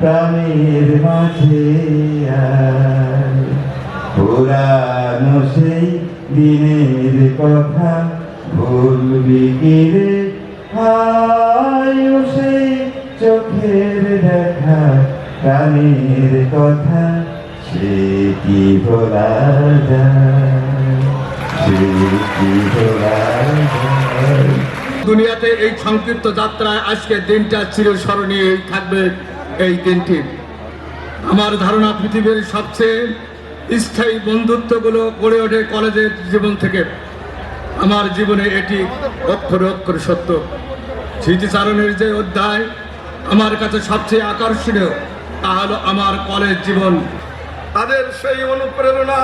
প্রাণের মাঝে। পুরানো সেই দিনের কথা, ভুলবি কি রে? হায় সেই চোখের দেখা, প্রাণের কথা, সে কি ভোলা সে কি ভোলা দুনিয়াতে এই সংক্ষিপ্ত যাত্রায় আজকের দিনটা চিরস্মরণীয় থাকবে। এই দিনটি আমার ধারণা পৃথিবীর সবচেয়ে স্থায়ী বন্ধুত্বগুলো গড়ে ওঠে কলেজের জীবন থেকে। আমার জীবনে এটি অক্ষরে অক্ষরে সত্য। স্মৃতিচারণের যে অধ্যায় আমার কাছে সবচেয়ে আকর্ষণীয়, তা হলো আমার কলেজ জীবন। তাদের সেই অনুপ্রেরণা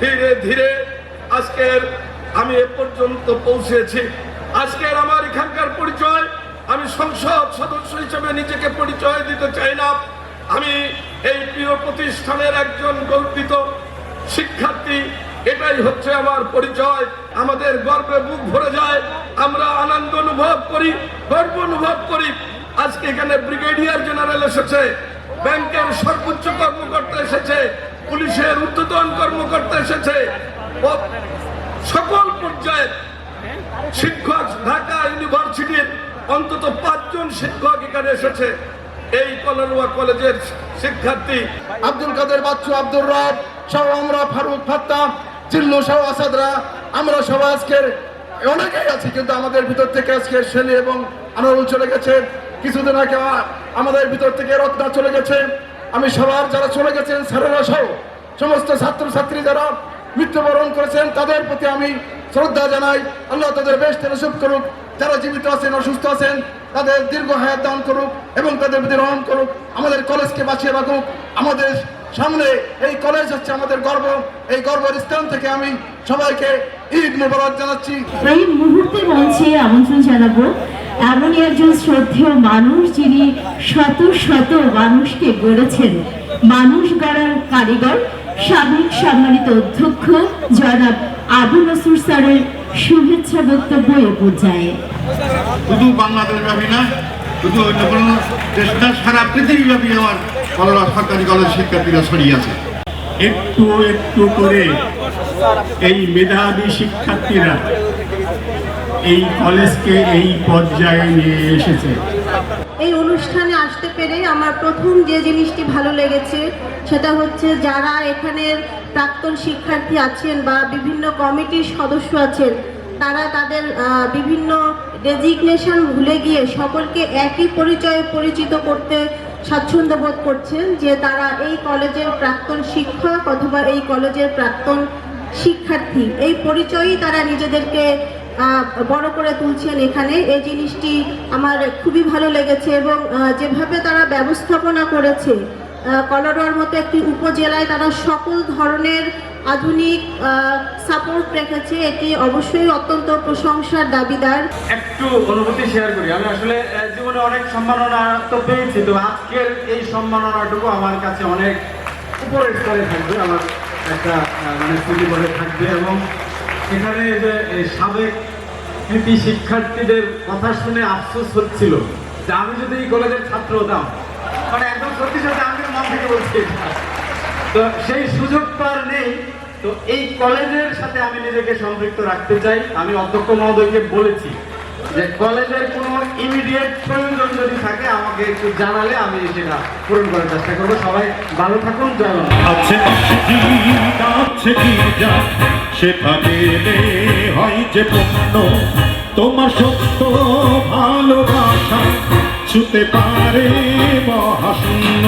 ধীরে ধীরে আজকের আমি এ পর্যন্ত পৌঁছেছি। আজকের আমার এখানকার পরিচয় আমি সংসদ সদস্য হিসেবে নিজেকে পরিচয় দিতে চাই না। আমি এই প্রিয় প্রতিষ্ঠানের একজন গর্বিত শিক্ষার্থী। এটাই হচ্ছে আমার পরিচয়। আমাদের গর্বে বুক ভরে যায়। আমরা আনন্দ অনুভব করি, গর্ব অনুভব করি। আজকে এখানে ব্রিগেডিয়ার জেনারেল এসেছে, ব্যাংকের সর্বোচ্চ কর্মকর্তা এসেছে, পুলিশের ঊর্ধ্বতন কর্মকর্তা এসেছে। সকল পর্যায়ের শিক্ষক ঢাকা ইউনিভার্সিটির অন্তত পাঁচজন শিক্ষক এখানে এসেছে। এই কলরুয়া কলেজের শিক্ষার্থী। আব্দুল কাদের বাচ্চু, আব্দুর রব সহ আমরা, ফারুক ফাত্তা, জিল্লু সহ আসাদরা, আমরা সবাই আজকের অনেকেই আছি, কিন্তু আমাদের ভিতর থেকে আজকে শেলি এবং আনোয়ারুল চলে গেছে। কিছুদিন আগে আমাদের ভিতর থেকে রত্না চলে গেছে। আমি সবার যারা চলে গেছেন, স্যারেরা সহ সমস্ত ছাত্রছাত্রী যারা মৃত্যুবরণ করেছেন, তাদের প্রতি আমি শ্রদ্ধা জানাই। আল্লাহ তাদের বেশ সুখ করুক। যারা জীবিত আছেন, অসুস্থ আছেন, তাদের দীর্ঘ হায়াত দান করুক এবং তাদের প্রতি রহম করুক। আমাদের কলেজকে বাঁচিয়ে রাখুক। আমাদের সামনে এই কলেজ হচ্ছে আমাদের গর্ব। এই গর্বের স্থান থেকে আমি সবাইকে ঈদ মোবারক জানাচ্ছি। এই মুহূর্তে মঞ্চে আমন্ত্রণ জানাব, এমনই একজন শ্রদ্ধেয় মানুষ যিনি শত শত মানুষকে গড়েছেন। মানুষ গড়ার কারিগর, সাবেক সম্মানিত অধ্যক্ষ জনাব আবু নসুর স্যারের শুভেচ্ছা বক্তব্য এ পর্যায়ে শুধু বাংলাদেশ ব্যাপী না, শুধু অন্য কোনো দেশ না, সারা পৃথিবী ব্যাপী আমার বাংলা সরকারি কলেজ শিক্ষার্থীরা ছড়িয়ে আছে। একটু একটু করে এই মেধাবী শিক্ষার্থীরা এই কলেজকে এই পর্যায়ে নিয়ে এসেছে। পেরে আমার প্রথম যে জিনিসটি ভালো লেগেছে, সেটা হচ্ছে যারা এখানের প্রাক্তন শিক্ষার্থী আছেন বা বিভিন্ন কমিটির সদস্য আছেন, তারা তাদের বিভিন্ন ডেজিগনেশন ভুলে গিয়ে সকলকে একই পরিচয়ে পরিচিত করতে স্বাচ্ছন্দ্য বোধ করছেন যে তারা এই কলেজের প্রাক্তন শিক্ষক অথবা এই কলেজের প্রাক্তন শিক্ষার্থী। এই পরিচয়ই তারা নিজেদেরকে বড় করে তুলছেন এখানে। এই জিনিসটি আমার খুবই ভালো লেগেছে এবং যেভাবে তারা ব্যবস্থাপনা করেছে কলরোয়ার মতো একটি উপজেলায় তারা সকল ধরনের আধুনিক সাপোর্ট রেখেছে, এটি অবশ্যই অত্যন্ত প্রশংসার দাবিদার। একটু অনুভূতি শেয়ার করি। আমি আসলে জীবনে অনেক সম্মাননা তো পেয়েছি তো আজকের এই সম্মাননাটুকু আমার কাছে অনেক উপরের স্তরে থাকবে, আমার একটা মানে করে থাকবে এবং এখানে যে সাবেক কৃতি শিক্ষার্থীদের কথা শুনে আফসোস হচ্ছিল যে আমি যদি এই কলেজের ছাত্র হতাম। মানে একদম সত্যি সত্যি আমি মন থেকে বলছি তো সেই সুযোগ তো আর নেই। তো এই কলেজের সাথে আমি নিজেকে সম্পৃক্ত রাখতে চাই। আমি অধ্যক্ষ মহোদয়কে বলেছি। যে কলেজের কোনো ইমিডিয়েট প্রয়োজন যদি থাকে, আমাকে একটু জানালে আমি সেটা পূরণ করার চেষ্টা করব। সবাই ভালো থাকুন সেটা হয় তোমার সত্য ভালোবাসা ছুতে পারে মহাশূন্য।